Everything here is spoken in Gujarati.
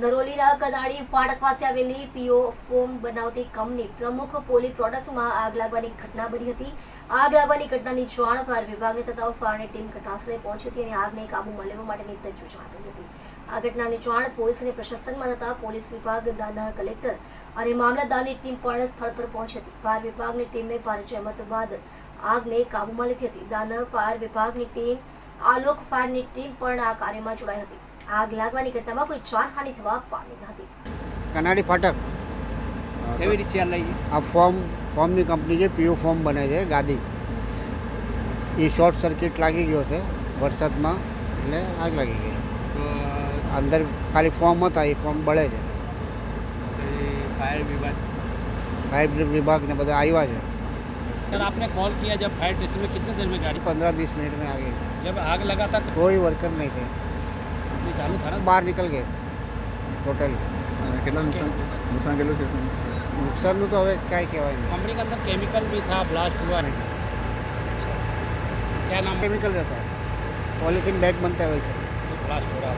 નરોલીના કનાળી ફાટક પાસે આવેલી પીઓ ફોમ બનાવતી કંપની પ્રમુખ પોલી પ્રોડક્ટમાં આગ લાગવાની ઘટના બની હતી. આગ લાગવાની ઘટનાની જાણ ફાયર વિભાગને થતા ફાયરની ટીમ ઘટનાસ્થળે પહોંચી હતી અને આગને કાબૂમાં લેવા માટેની તજવીજ આપી હતી. આ ઘટનાની જાણ પોલીસ અને પ્રશાસનમાં થતા પોલીસ વિભાગ દાના કલેક્ટર અને મામલતદારની ટીમ પણ સ્થળ પર પહોંચી હતી. ફાયર વિભાગની ટીમે ભારે જહેમત બાદ આગને કાબૂમાં લીધી હતી. દાનવ ફાયર વિભાગની ટીમ, આલોક ફાયરની ટીમ પણ આ કાર્યમાં જોડાઈ હતી. આગ લાગવાની ઘટનામાં કોઈ જાનહાનિ થવા પામી ન હતી કનાડી ફાટક કેવી રીતે આ લઈ આ ફોર્મ ફોર્મની કંપની છે પીઓ ફોર્મ બને છે ગાદી એ શોર્ટ સર્કિટ લાગી ગયો છે વરસાદમાં એટલે આગ લાગી ગઈ તો અંદર ખાલી ફોર્મ હતા એ ફોર્મ બળે છે फायर विभाग ફાયર વિભાગ ને બધા આવ્યા છે सर आपने कॉल किया जब फायर स्टेशन में कितने देर में गाड़ी पंद्रह बीस मिनट में आ गई जब आग लगा था तो कोई वर्कर नहीं थे ये चालू था ना બહાર નીકળ ગયે ટોટલ કેટલા નુકસાન નુકસાન કેટલું છે નુકસાનનું તો હવે કાંઈ કહેવાય કંપની અંદર કેમિકલ બી થાય બ્લાસ્ટ હુઆ નહીં. क्या नाम केमिकल रहता है पॉलीथीन बैग बनता है वैसे ब्लास्ट हो रहा